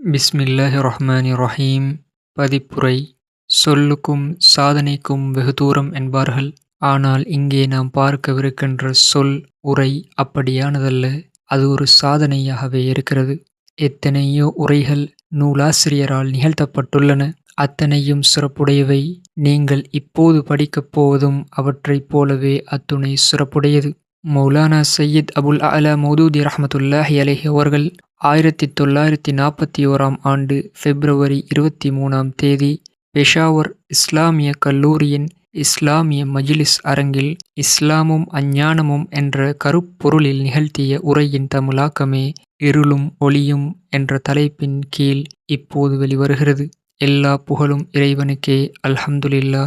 பிஸ்மில்லாஹி ரஹ்மானி ரஹீம் பதிப்புரை சொல்லுக்கும் சாதனைக்கும் வெகு தூரம் என்பார்கள். ஆனால் இங்கே நாம் பார்க்கவிருக்கின்ற சொல் உரை அப்படியானதல்ல. அது ஒரு சாதனையாகவே இருக்கிறது. எத்தனையோ உரைகள் நூலாசிரியரால் நிகழ்த்தப்பட்டுள்ளன. அத்தனையும் சிறப்புடையவை. நீங்கள் இப்போது படிக்கப் போவதும் அவற்றைப் போலவே அத்துணை சிறப்புடையது. மௌலானா சையீத் அபுல் அலா மௌதூதி ரஹமத்துல்லாஹி அலேஹி அவர்கள் ஆயிரத்தி தொள்ளாயிரத்தி நாற்பத்தி ஓராம் ஆண்டு பிப்ரவரி இருபத்தி மூணாம் தேதி பெஷாவர் இஸ்லாமிய கல்லூரியின் இஸ்லாமிய மஜிலிஸ் அரங்கில் இஸ்லாமும் அஞ்ஞானமும் என்ற கருப்பொருளில் நிகழ்த்திய உரையின் தமிழாக்கமே இருளும் ஒளியும் என்ற தலைப்பின் கீழ் இப்போது வெளிவருகிறது. எல்லா புகழும் இறைவனுக்கே அல்ஹம்துலில்லா.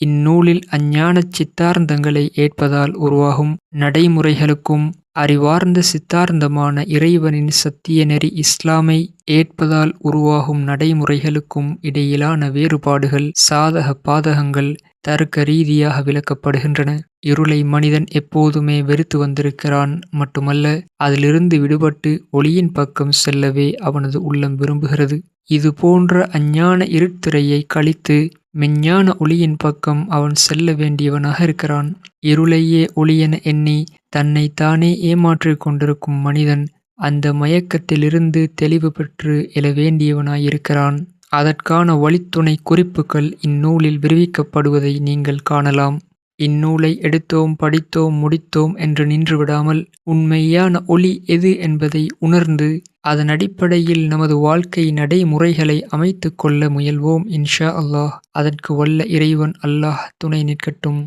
இந்நூலில் அஞ்ஞானச் சித்தார்ந்தங்களை ஏற்பதால் உருவாகும் நடைமுறைகளுக்கும் அறிவார்ந்த சித்தார்ந்தமான இறைவனின் சத்திய நெறி இஸ்லாமை ஏற்பதால் உருவாகும் நடைமுறைகளுக்கும் இடையிலான வேறுபாடுகள் சாதக பாதகங்கள் தர்க்க ரீதியாக விளக்கப்படுகின்றன. இருளை மனிதன் எப்போதுமே வெறுத்து வந்திருக்கிறான் மட்டுமல்ல அதிலிருந்து விடுபட்டு ஒளியின் பக்கம் செல்லவே அவனது உள்ளம் விரும்புகிறது. இது போன்ற அஞ்ஞான இருத்திரையை கழித்து மெஞ்ஞான ஒளியின் பக்கம் அவன் செல்ல வேண்டியவனாக இருக்கிறான். இருளையே ஒளியென எண்ணி தன்னை தானே ஏமாற்றிக் கொண்டிருக்கும் மனிதன் அந்த மயக்கத்திலிருந்து தெளிவு பெற்று எழ வேண்டியவனாயிருக்கிறான். அதற்கான வழித்துணை குறிப்புகள் இந்நூலில் விரிவிக்கப்படுவதை நீங்கள் காணலாம். இந்நூலை எடுத்தோம் படித்தோம் முடித்தோம் என்று நின்று விடாமல் உண்மையான ஒளி எது என்பதை உணர்ந்து அதன் அடிப்படையில் நமது வாழ்க்கை நடைமுறைகளை அமைத்து கொள்ள முயல்வோம் இன்ஷா அல்லாஹ். அதற்கு வல்ல இறைவன் அல்லாஹ் துணை நிற்கட்டும்.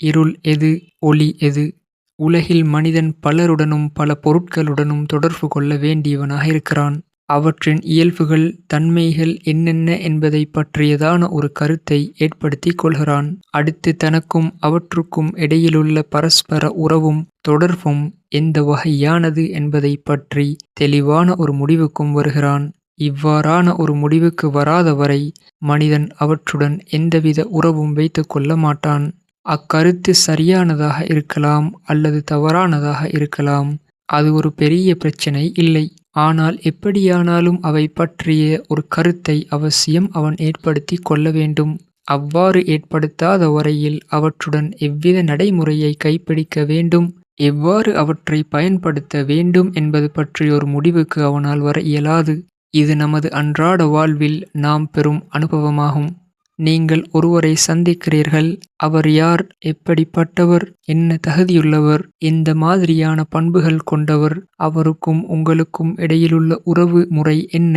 இருள் எது ஒளி எது? உலகில் மனிதன் பலருடனும் பல பொருட்களுடனும் தொடர்பு கொள்ள வேண்டியவனாக இருக்கிறான். அவற்றின் இயல்புகள் தன்மைகள் என்னென்ன என்பதை பற்றியதான ஒரு கருத்தை ஏற்படுத்தி கொள்கிறான். அடுத்து தனக்கும் அவற்றுக்கும் இடையிலுள்ள பரஸ்பர உறவும் தொடர்பும் எந்த வகையானது என்பதை பற்றி தெளிவான ஒரு முடிவுக்கும் வருகிறான். இவ்வாறான ஒரு முடிவுக்கு வராத வரை மனிதன் அவற்றுடன் எந்தவித உறவும் வைத்து கொள்ள மாட்டான். அக்கருத்து சரியானதாக இருக்கலாம் அல்லது தவறானதாக இருக்கலாம். அது ஒரு பெரிய பிரச்சனை இல்லை. ஆனால் எப்படியானாலும் அவை பற்றிய ஒரு கருத்தை அவசியம் அவன் ஏற்படுத்தி கொள்ள வேண்டும். அவ்வாறு ஏற்படுத்தாத வரையில் அவற்றுடன் எவ்வித நடைமுறையை கைப்பிடிக்க வேண்டும்? எவ்வாறு அவற்றை பயன்படுத்த வேண்டும் என்பது பற்றிய ஒரு முடிவுக்கு அவனால் வர இயலாது. இது நமது அன்றாட வாழ்வில் நாம் பெறும் அனுபவமாகும். நீங்கள் ஒருவரை சந்திக்கிறீர்கள் அவர் யார் எப்படிப்பட்டவர் என்ன தகுதியுள்ளவர் எந்த மாதிரியான பண்புகள் கொண்டவர் அவருக்கும் உங்களுக்கும் இடையிலுள்ள உறவு முறை என்ன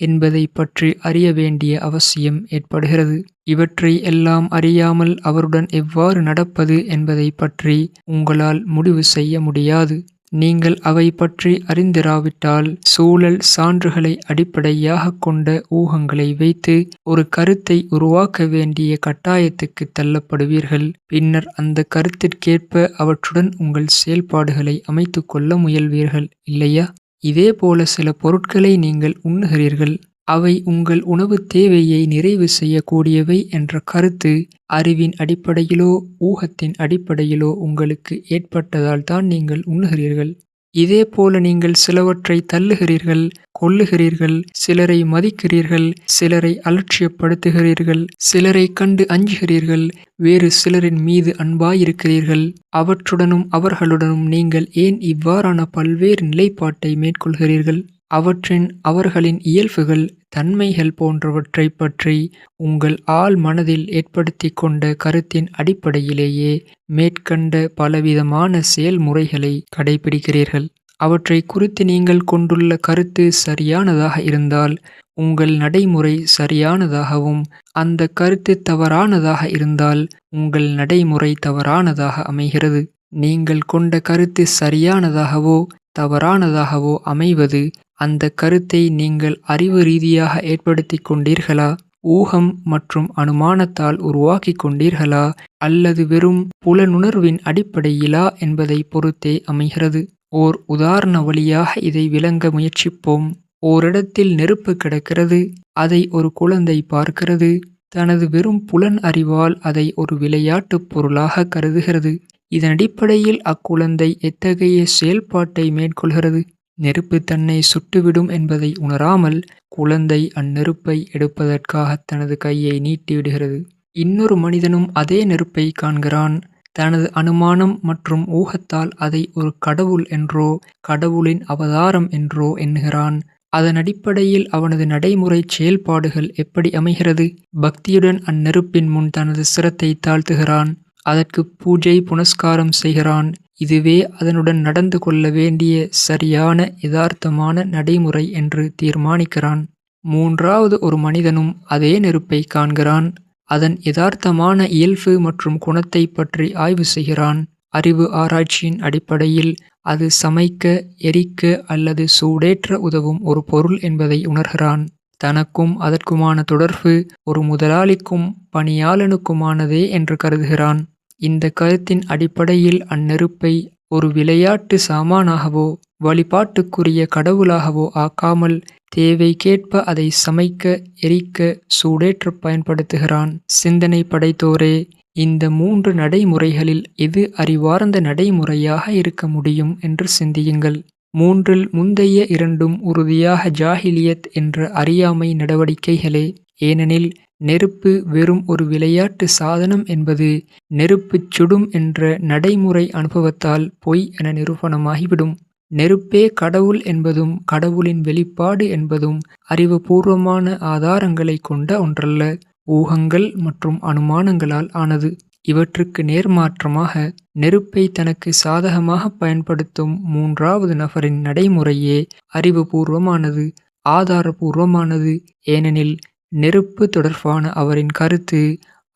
என்பதை பற்றி அறிய வேண்டிய அவசியம் ஏற்படுகிறது. இவற்றை எல்லாம் அறியாமல் அவருடன் எவ்வாறு நடப்பது என்பதை பற்றி உங்களால் முடிவு செய்ய முடியாது. நீங்கள் அவை பற்றி அறிந்திராவிட்டால் சூழல் சான்றுகளை அடிப்படையாக கொண்ட ஊகங்களை வைத்து ஒரு கருத்தை உருவாக்க வேண்டிய கட்டாயத்துக்கு தள்ளப்படுவீர்கள். பின்னர் அந்த கருத்திற்கேற்ப அவற்றுடன் உங்கள் செயல்பாடுகளை அமைத்து கொள்ள முயல்வீர்கள் இல்லையா? இதேபோல சில பொருட்களை நீங்கள் உண்ணுகிறீர்கள். அவை உங்கள் உணவு தேவையை நிறைவு செய்யக்கூடியவை என்ற கருத்து அறிவின் அடிப்படையிலோ ஊகத்தின் அடிப்படையிலோ உங்களுக்கு ஏற்பட்டதால் தான் நீங்கள் உண்ணுகிறீர்கள். இதே போல நீங்கள் சிலவற்றை தள்ளுகிறீர்கள் கொல்லுகிறீர்கள் சிலரை மதிக்கிறீர்கள் சிலரை அலட்சியப்படுத்துகிறீர்கள் சிலரை கண்டு அஞ்சுகிறீர்கள் வேறு சிலரின் மீது அன்பாயிருக்கிறீர்கள். அவற்றுடனும் அவர்களுடனும் நீங்கள் ஏன் இவ்வாறான பல்வேறு நிலைப்பாட்டை மேற்கொள்கிறீர்கள்? அவற்றின் அவர்களின் இயல்புகள் தன்மைகள் போன்றவற்றை பற்றி உங்கள் ஆள் மனதில் ஏற்படுத்தி கொண்ட கருத்தின் அடிப்படையிலேயே மேற்கண்ட பலவிதமான செயல்முறைகளை கடைபிடிக்கிறீர்கள். அவற்றை குறித்து நீங்கள் கொண்டுள்ள கருத்து சரியானதாக இருந்தால் உங்கள் நடைமுறை சரியானதாகவும் அந்த கருத்து தவறானதாக இருந்தால் உங்கள் நடைமுறை தவறானதாக அமைகிறது. நீங்கள் கொண்ட கருத்து சரியானதாகவோ தவறானதாகவோ அமைவது அந்த கருத்தை நீங்கள் அறிவு ரீதியாக ஏற்படுத்தி கொண்டீர்களா? ஊகம் மற்றும் அனுமானத்தால் உருவாக்கி கொண்டீர்களா? அல்லது வெறும் புலனுணர்வின் அடிப்படையிலா என்பதை பொறுத்தே அமைகிறது. ஓர் உதாரண வழியாக இதை விளங்க முயற்சிப்போம். ஓரிடத்தில் நெருப்பு கிடக்கிறது அதை ஒரு குழந்தை பார்க்கிறது. தனது வெறும் புலன் அறிவால் அதை ஒரு விளையாட்டுப் பொருளாக கருதுகிறது. இதன் அடிப்படையில் அக்குழந்தை எத்தகைய செயல்பாட்டை மேற்கொள்கிறது? நெருப்பு தன்னை சுட்டுவிடும் என்பதை உணராமல் குழந்தை அந்நெருப்பை எடுப்பதற்காக தனது கையை நீட்டிவிடுகிறது. இன்னொரு மனிதனும் அதே நெருப்பை காண்கிறான். தனது அனுமானம் மற்றும் ஊகத்தால் அதை ஒரு கடவுள் என்றோ கடவுளின் அவதாரம் என்றோ எண்ணுகிறான். அதன் அடிப்படையில் அவனது நடைமுறை செயல்பாடுகள் எப்படி அமைகிறது? பக்தியுடன் அந்நெருப்பின் முன் தனது சிரத்தை தாழ்த்துகிறான். அதற்கு பூஜை புனஸ்காரம் செய்கிறான். இதுவே அதனுடன் நடந்து கொள்ள வேண்டிய சரியான யதார்த்தமான நடைமுறை என்று தீர்மானிக்கிறான். மூன்றாவது ஒரு மனிதனும் அதே நெருப்பை காண்கிறான். அதன் யதார்த்தமான இயல்பு மற்றும் குணத்தை பற்றி ஆய்வு செய்கிறான். அறிவு ஆராய்ச்சியின் அடிப்படையில் அது சமைக்க எரிக்க அல்லது சூடேற்ற உதவும் ஒரு பொருள் என்பதை உணர்கிறான். தனக்கும் அதற்குமான தொடர்பு ஒரு முதலாளிக்கும் பணியாளனுக்குமானதே என்று கருதுகிறான். இந்த கருத்தின் அடிப்படையில் அந்நெருப்பை ஒரு விளையாட்டு சாமானாகவோ வழிபாட்டுக்குரிய கடவுளாகவோ ஆக்காமல் தேவைக்கேற்ப அதை சமைக்க எரிக்க சூடேற்ற பயன்படுத்துகிறான். சிந்தனை படைத்தோரே இந்த மூன்று நடைமுறைகளில் எது அறிவார்ந்த நடைமுறையாக இருக்க முடியும் என்று சிந்தியுங்கள். மூன்றில் முந்தைய இரண்டும் உறுதியாக ஜாஹிலியத் என்ற அறியாமை நடவடிக்கைகளே. ஏனெனில் நெருப்பு வெறும் ஒரு விளையாட்டு சாதனம் என்பது நெருப்புச் சுடும் என்ற நடைமுறை அனுபவத்தால் பொய் என நிரூபணமாகிவிடும். நெருப்பே கடவுள் என்பதும் கடவுளின் வெளிப்பாடு என்பதும் அறிவுபூர்வமான ஆதாரங்களை கொண்ட ஒன்றல்ல. ஊகங்கள் மற்றும் அனுமானங்களால் ஆனது. இவற்றுக்கு நேர்மாற்றமாக நெருப்பை தனக்கு சாதகமாக பயன்படுத்தும் மூன்றாவது நபரின் நடைமுறையே அறிவுபூர்வமானது ஆதாரபூர்வமானது. ஏனெனில் நெருப்பு தொடர்பான அவரின் கருத்து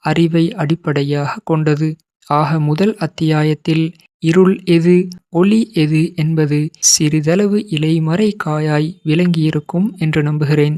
அறிவை அடிப்படையாக கொண்டது. ஆக முதல் அத்தியாயத்தில் இருள் எது ஒளி எது என்பது சிறிதளவு இலைமறை காயாய் விளங்கியிருக்கும் என்று நம்புகிறேன்.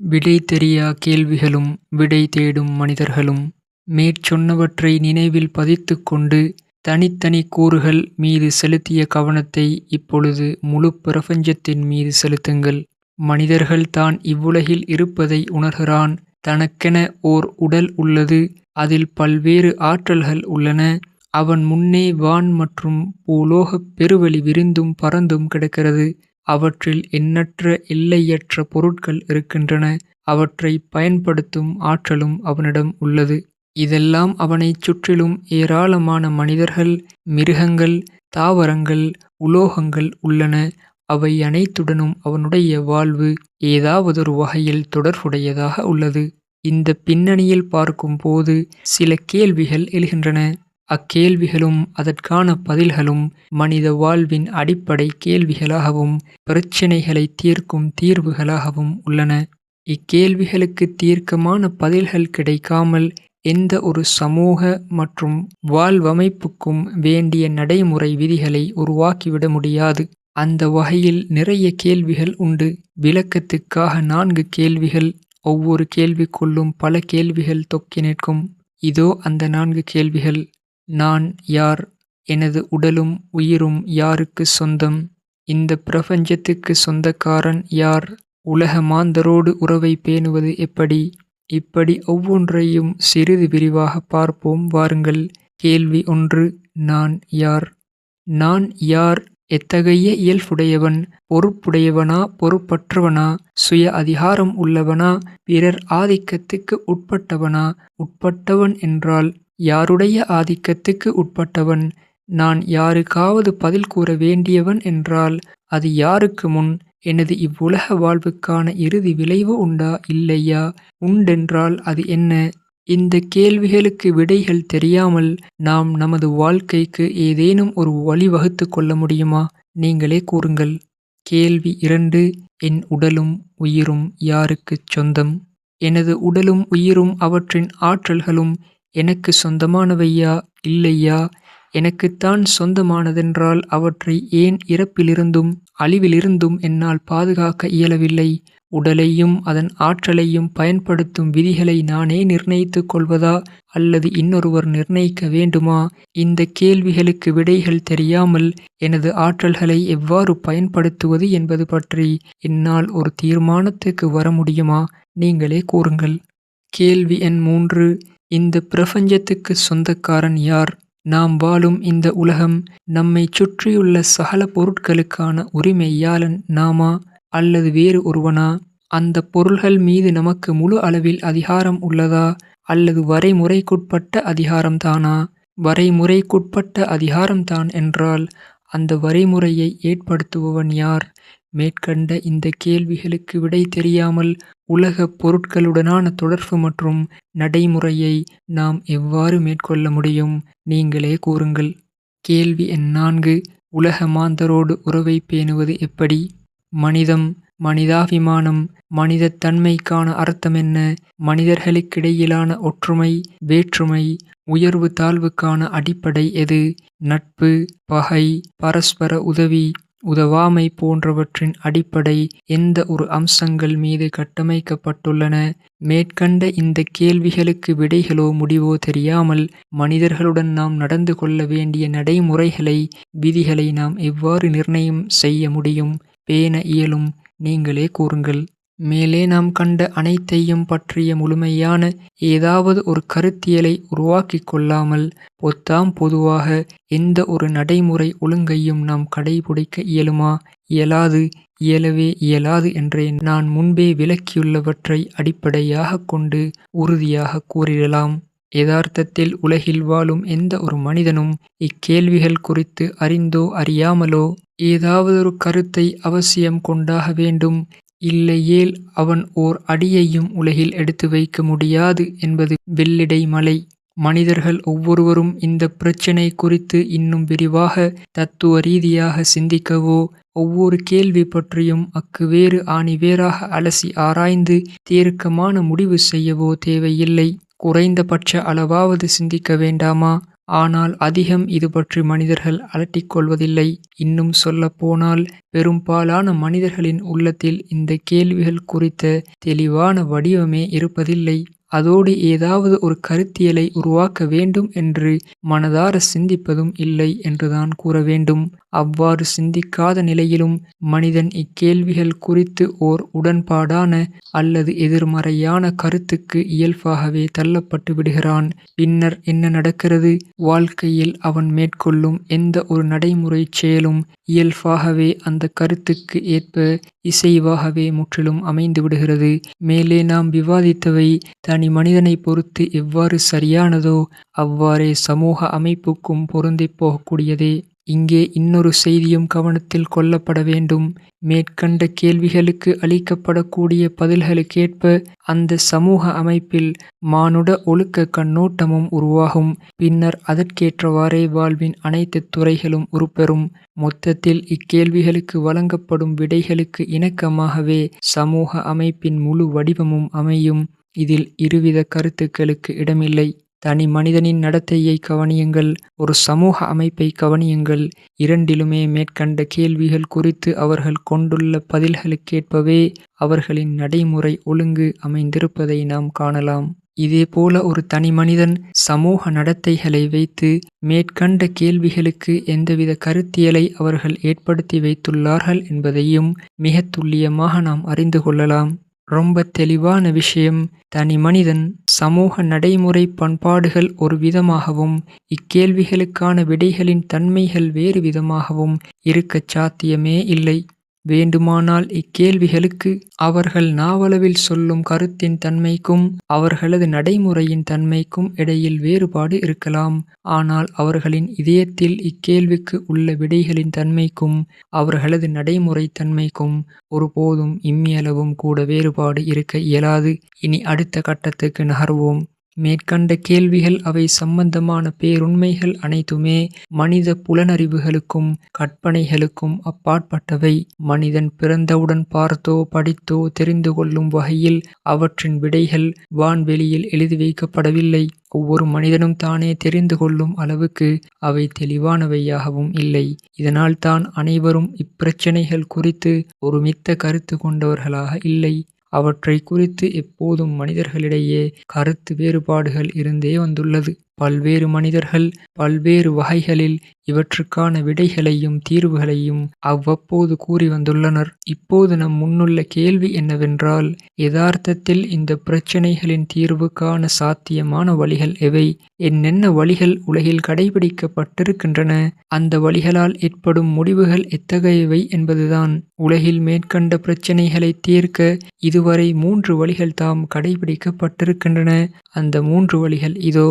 விடை தெரியா கேள்விகளும் விடை தேடும் மனிதர்களும். மேற்சொன்னவற்றை நினைவில் பதித்து கொண்டு தனித்தனி கூறுகள் மீது செலுத்திய கவனத்தை இப்பொழுது முழு பிரபஞ்சத்தின் மீது செலுத்துங்கள். மனிதர்கள் தான் இவ்வுலகில் இருப்பதை உணர்கிறான். தனக்கென ஓர் உடல் உள்ளது. அதில் பல்வேறு ஆற்றல்கள் உள்ளன. அவன் முன்னே வான் மற்றும் பூலோகப் பெருவழி விரிந்தும் பறந்தும் கிடக்கிறது. அவற்றில் எண்ணற்ற எல்லையற்ற பொருட்கள் இருக்கின்றன. அவற்றை பயன்படுத்தும் ஆற்றலும் அவனிடம் உள்ளது. இதெல்லாம் அவனைச் சுற்றிலும் ஏராளமான மனிதர்கள் மிருகங்கள் தாவரங்கள் உலோகங்கள் உள்ளன. அவை அனைத்துடனும் அவனுடைய வாழ்வு ஏதாவதொரு வகையில் தொடர்புடையதாக உள்ளது. இந்த பின்னணியில் பார்க்கும்போது சில கேள்விகள் எழுகின்றன. அக்கேள்விகளும் அதற்கான பதில்களும் மனித வாழ்வின் அடிப்படை கேள்விகளாகவும் பிரச்சினைகளை தீர்க்கும் தீர்வுகளாகவும் உள்ளன. இக்கேள்விகளுக்கு தீர்க்கமான பதில்கள் கிடைக்காமல் எந்த ஒரு சமூக மற்றும் வாழ்வமைப்புக்கும் வேண்டிய நடைமுறை விதிகளை உருவாக்கிவிட முடியாது. அந்த வகையில் நிறைய கேள்விகள் உண்டு. விளக்கத்துக்காக நான்கு கேள்விகள் ஒவ்வொரு கேள்விக்குள்ளும் பல கேள்விகள் தொக்கி நிற்கும். இதோ அந்த நான்கு கேள்விகள். நான் யார்? எனது உடலும் உயிரும் யாருக்கு சொந்தம்? இந்த பிரபஞ்சத்துக்கு சொந்தக்காரன் யார்? உலக மாந்தரோடு உறவை பேணுவது எப்படி? இப்படி ஒவ்வொன்றையும் சிறிது விரிவாக பார்ப்போம். வாருங்கள் கேள்வி ஒன்று நான் யார்? நான் யார்? எத்தகைய இயல்புடையவன்? பொறுப்புடையவனா? பொறுப்பற்றவனா? சுய அதிகாரம் உள்ளவனா? பிறர் ஆதிக்கத்துக்கு உட்பட்டவனா? உட்பட்டவன் என்றால் யாருடைய ஆதிக்கத்துக்கு உட்பட்டவன்? நான் யாருக்காவது பதில் கூற வேண்டியவன் என்றால் அது யாருக்கு முன்? எனது இவ்வுலக வாழ்வுக்கான இறுதி விளைவு உண்டா இல்லையா? உண்டென்றால் அது என்ன? இந்த கேள்விகளுக்கு விடைகள் தெரியாமல் நாம் நமது வாழ்க்கைக்கு ஏதேனும் ஒரு வழி வகுத்து கொள்ள முடியுமா? நீங்களே கூறுங்கள். கேள்வி இரண்டு என் உடலும் உயிரும் யாருக்குச் சொந்தம்? எனது உடலும் உயிரும் அவற்றின் ஆற்றல்களும் எனக்கு சொந்தமானவையா இல்லையா? எனக்குத்தான் சொந்தமானதென்றால் அவற்றை ஏன் இறப்பிலிருந்தும் அழிவிலிருந்தும் என்னால் பாதுகாக்க இயலவில்லை. உடலையும் அதன் ஆற்றலையும் பயன்படுத்தும் விதிகளை நானே நிர்ணயித்துக் கொள்வதா அல்லது இன்னொருவர் நிர்ணயிக்க வேண்டுமா? இந்த கேள்விகளுக்கு விடைகள் தெரியாமல் எனது ஆற்றல்களை எவ்வாறு பயன்படுத்துவது என்பது பற்றி என்னால் ஒரு தீர்மானத்துக்கு வர முடியுமா? நீங்களே கூறுங்கள். கேள்வி எண் மூன்று. இந்த பிரபஞ்சத்துக்கு சொந்தக்காரன் யார்? நாம் வாழும் இந்த உலகம் நம்மைச் சுற்றியுள்ள சகல பொருட்களுக்கான உரிமையாளன் நாமா அல்லது வேறு ஒருவனா? அந்த பொருள்கள் மீது நமக்கு முழு அளவில் அதிகாரம் உள்ளதா? அல்லது வரைமுறைக்குட்பட்ட அதிகாரம்தானா வரைமுறைக்குட்பட்ட அதிகாரம்தான் என்றால் அந்த வரைமுறையை ஏற்படுத்துபவன் யார்? மேற்கண்ட இந்த கேள்விகளுக்கு விடை தெரியாமல் உலகப் பொருட்களுடனான தொடர்பு மற்றும் நடைமுறையை நாம் எவ்வாறு மேற்கொள்ள முடியும்? நீங்களே கூறுங்கள். கேள்வி எண் நான்கு. உலக மாந்தரோடு உறவை பேணுவது எப்படி? மனிதம் மனிதாபிமானம் மனிதத்தன்மைக்கான அர்த்தம் என்ன? மனிதர்களுக்கிடையிலான ஒற்றுமை வேற்றுமை உயர்வு தாழ்வுக்கான அடிப்படை எது? நட்பு பகை பரஸ்பர உதவி உதவாமை போன்றவற்றின் அடிப்படை எந்த ஒரு அம்சங்கள் மீது கட்டமைக்கப்பட்டுள்ளன? மேற்கண்ட இந்த கேள்விகளுக்கு விடைகளோ முடிவோ தெரியாமல் மனிதர்களுடன் நாம் நடந்து கொள்ள வேண்டிய நடைமுறைகளை விதிகளை நாம் எவ்வாறு நிர்ணயம் செய்ய முடியும்? பேண இயலும் நீங்களே கூறுங்கள். மேலே நாம் கண்ட அனைத்தையும் பற்றிய முழுமையான ஏதாவது ஒரு கருத்தியலை உருவாக்கிக் கொள்ளாமல் பொத்தாம் பொதுவாக எந்த ஒரு நடைமுறை ஒழுங்கையும் நாம் கடைபிடிக்க இயலுமா? இயலாது இயலவே இயலாது என்றே நான் முன்பே விளக்கியுள்ளவற்றை அடிப்படையாகக் கொண்டு உறுதியாக கூறிடலாம். யதார்த்தத்தில் உலகில் வாழும் எந்த ஒரு மனிதனும் இக்கேள்விகள் குறித்து அறிந்தோ அறியாமலோ ஏதாவதொரு கருத்தை அவசியம் கொண்டாக வேண்டும். இல்லையேல் அவன் ஓர் அடியையும் உலகில் எடுத்து வைக்க முடியாது என்பது வெள்ளிடை மலை. மனிதர்கள் ஒவ்வொருவரும் இந்த பிரச்சினை குறித்து இன்னும் விரிவாக தத்துவ ரீதியாக சிந்திக்கவோ ஒவ்வொரு கேள்வி பற்றியும் அக்கு வேறு ஆணிவேராக அலசி ஆராய்ந்து தீர்க்கமான முடிவு செய்யவோ தேவையில்லை. குறைந்தபட்ச அளவாவது சிந்திக்க வேண்டாமா? ஆனால் அதிகம் இது பற்றி மனிதர்கள் அலட்டிக்கொள்வதில்லை இன்னும் சொல்லப்போனால் பெரும்பாலான மனிதர்களின் உள்ளத்தில் இந்த கேள்விகள் குறித்த தெளிவான வடிவமே இருப்பதில்லை. அதோடு ஏதாவது ஒரு கருத்தியலை உருவாக்க வேண்டும் என்று மனதார சிந்திப்பதும் இல்லை என்றுதான் கூற வேண்டும். அவ்வாறு சிந்திக்காத நிலையிலும் மனிதன் இக்கேள்விகள் குறித்து ஓர் உடன்பாடான அல்லது எதிர்மறையான கருத்துக்கு இயல்பாகவே தள்ளப்பட்டு விடுகிறான். பின்னர் என்ன நடக்கிறது? வாழ்க்கையில் அவன் மேற்கொள்ளும் எந்த ஒரு நடைமுறை செயலும் இயல்பாகவே அந்த கருத்துக்கு ஏற்ப இசைவாகவே முற்றிலும் அமைந்து விடுகிறது. மேலே நாம் விவாதித்தவை தனி மனிதனை பொறுத்து எவ்வாறு சரியானதோ அவ்வாறே சமூக அமைப்புக்கும் பொருந்தி போகக்கூடியதே. இங்கே இன்னொரு செய்தியும் கவனத்தில் கொள்ளப்பட வேண்டும். மேற்கண்ட கேள்விகளுக்கு அளிக்கப்படக்கூடிய பதில்களுக்கேற்ப அந்த சமூக அமைப்பில் மானுட ஒழுக்க கண்ணோட்டமும் உருவாகும். பின்னர் அதற்கேற்றவாறே வாழ்வின் அனைத்து துறைகளும் உருப்பெறும். மொத்தத்தில் இக்கேள்விகளுக்கு வழங்கப்படும் விடைகளுக்கு இணக்கமாகவே சமூக அமைப்பின் முழு வடிவமும் அமையும். இதில் இருவித கருத்துக்களுக்கு இடமில்லை. தனி மனிதனின் நடத்தையை கவனியுங்கள் ஒரு சமூக அமைப்பை கவனியுங்கள். இரண்டிலுமே மேற்கண்ட கேள்விகள் குறித்து அவர்கள் கொண்டுள்ள பதில்களுக்கேற்பவே அவர்களின் நடைமுறை ஒழுங்கு அமைந்திருப்பதை நாம் காணலாம். இதேபோல ஒரு தனி மனிதன் சமூக நடத்தைகளை வைத்து மேற்கண்ட கேள்விகளுக்கு எந்தவித கருத்தியலை அவர்கள் ஏற்படுத்தி வைத்துள்ளார்கள் என்பதையும் மிக துல்லியமாக நாம் அறிந்து கொள்ளலாம். ரொம்ப தெளிவான விஷயம். தனி மனிதன் சமூக நடைமுறை பண்பாடுகள் ஒரு விதமாகவும் இக்கேள்விகளுக்கான விடைகளின் தன்மைகள் வேறு விதமாகவும் இருக்கச் சாத்தியமே இல்லை. வேண்டுமானால் இக்கேள்விகளுக்கு அவர்கள் நாவளவில் சொல்லும் கருத்தின் தன்மைக்கும் அவர்களது நடைமுறையின் தன்மைக்கும் இடையில் வேறுபாடு இருக்கலாம். ஆனால் அவர்களின் இதயத்தில் இக்கேள்விக்கு உள்ள விடைகளின் தன்மைக்கும் அவர்களது நடைமுறை தன்மைக்கும் ஒருபோதும் இம்மியளவும் கூட வேறுபாடு இருக்க இயலாது. இனி அடுத்த கட்டத்துக்கு நகர்வோம். மேற்கண்ட கேள்விகள் அவை சம்பந்தமான பேருண்மைகள் அனைத்துமே மனித புலனறிவுகளுக்கும் கற்பனைகளுக்கும் அப்பாற்பட்டவை. மனிதன் பிறந்தவுடன் பார்த்தோ படித்தோ தெரிந்து கொள்ளும் வகையில் அவற்றின் விடைகள் வான்வெளியில் எழுதி வைக்கப்படவில்லை. ஒவ்வொரு மனிதனும் தானே தெரிந்து கொள்ளும் அளவுக்கு அவை தெளிவானவையாகவும் இல்லை. இதனால் தான் அனைவரும் இப்பிரச்சனைகள் குறித்து ஒருமித்த கருத்து கொண்டவர்களாக இல்லை. அவற்றை குறித்து எப்போதும் மனிதர்களிடையே கருத்து வேறுபாடுகள் இருந்தே வந்துள்ளது. பல்வேறு மனிதர்கள் பல்வேறு வகைகளில் இவற்றுக்கான விடைகளையும் தீர்வுகளையும் அவ்வப்போது கூறி வந்துள்ளனர். இப்போது நம் முன்னுள்ள கேள்வி என்னவென்றால் யதார்த்தத்தில் இந்த பிரச்சினைகளின் தீர்வுக்கான சாத்தியமான வழிகள் எவை? என்னென்ன வழிகள் உலகில் கடைபிடிக்கப்பட்டிருக்கின்றன? அந்த வழிகளால் ஏற்படும் முடிவுகள் எத்தகையவை என்பதுதான். உலகில் மேற்கண்ட பிரச்சினைகளை தீர்க்க இதுவரை மூன்று வழிகள் தாம் கடைபிடிக்கப்பட்டிருக்கின்றன. அந்த மூன்று வழிகள் இதோ.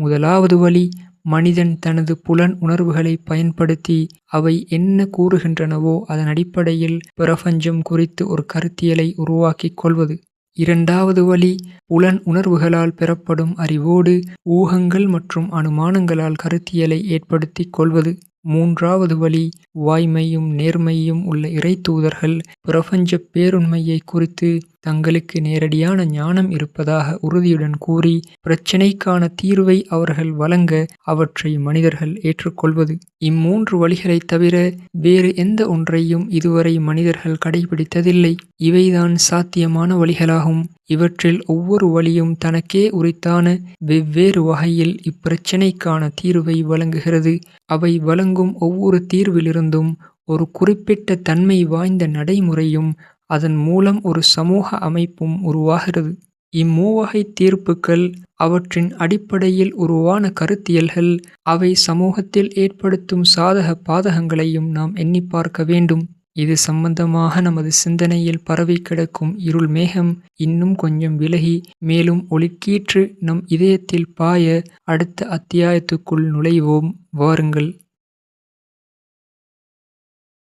முதலாவது வழி மனிதன் தனது புலன் உணர்வுகளை பயன்படுத்தி அவை என்ன கூறுகின்றனவோ அதன் அடிப்படையில் பிரபஞ்சம் குறித்து ஒரு கருத்தியலை உருவாக்கிக் கொள்வது. இரண்டாவது வழி புலன் உணர்வுகளால் பெறப்படும் அறிவோடு ஊகங்கள் மற்றும் அனுமானங்களால் கருத்தியலை ஏற்படுத்திக் கொள்வது. மூன்றாவது வழி வாய்மையும் நேர்மையும் உள்ள இறைத்தூதர்கள் பிரபஞ்ச பேருண்மையை குறித்து தங்களுக்கு நேரடியான ஞானம் இருப்பதாக உறுதியுடன் கூறி பிரச்சினைக்கான தீர்வை அவர்கள் வழங்க அவற்றை மனிதர்கள் ஏற்றுக்கொள்வது. இம்மூன்று வழிகளைத் தவிர வேறு எந்த ஒன்றையும் இதுவரை மனிதர்கள் கடைபிடித்ததில்லை. இவைதான் சாத்தியமான வழிகளாகும். இவற்றில் ஒவ்வொரு வழியும் தனக்கே உரித்தான வெவ்வேறு வகையில் இப்பிரச்சினைக்கான தீர்வை வழங்குகிறது. அவை வழங்கும் ஒவ்வொரு தீர்விலிருந்தும் ஒரு குறிப்பிட்ட தன்மை வாய்ந்த நடைமுறையும் அதன் மூலம் ஒரு சமூக அமைப்பும் உருவாகிறது. இம்மூவகை தீர்ப்புகள் அவற்றின் அடிப்படையில் உருவான கருத்தியல்கள் அவை சமூகத்தில் ஏற்படுத்தும் சாதக பாதகங்களையும் நாம் எண்ணி பார்க்க வேண்டும். இது சம்பந்தமாக நமது சிந்தனையில் பரவி கிடக்கும் இருள் மேகம் இன்னும் கொஞ்சம் விலகி மேலும் ஒளிக்கீற்று நம் இதயத்தில் பாய அடுத்த அத்தியாயத்துக்குள் நுழைவோம். வாருங்கள்.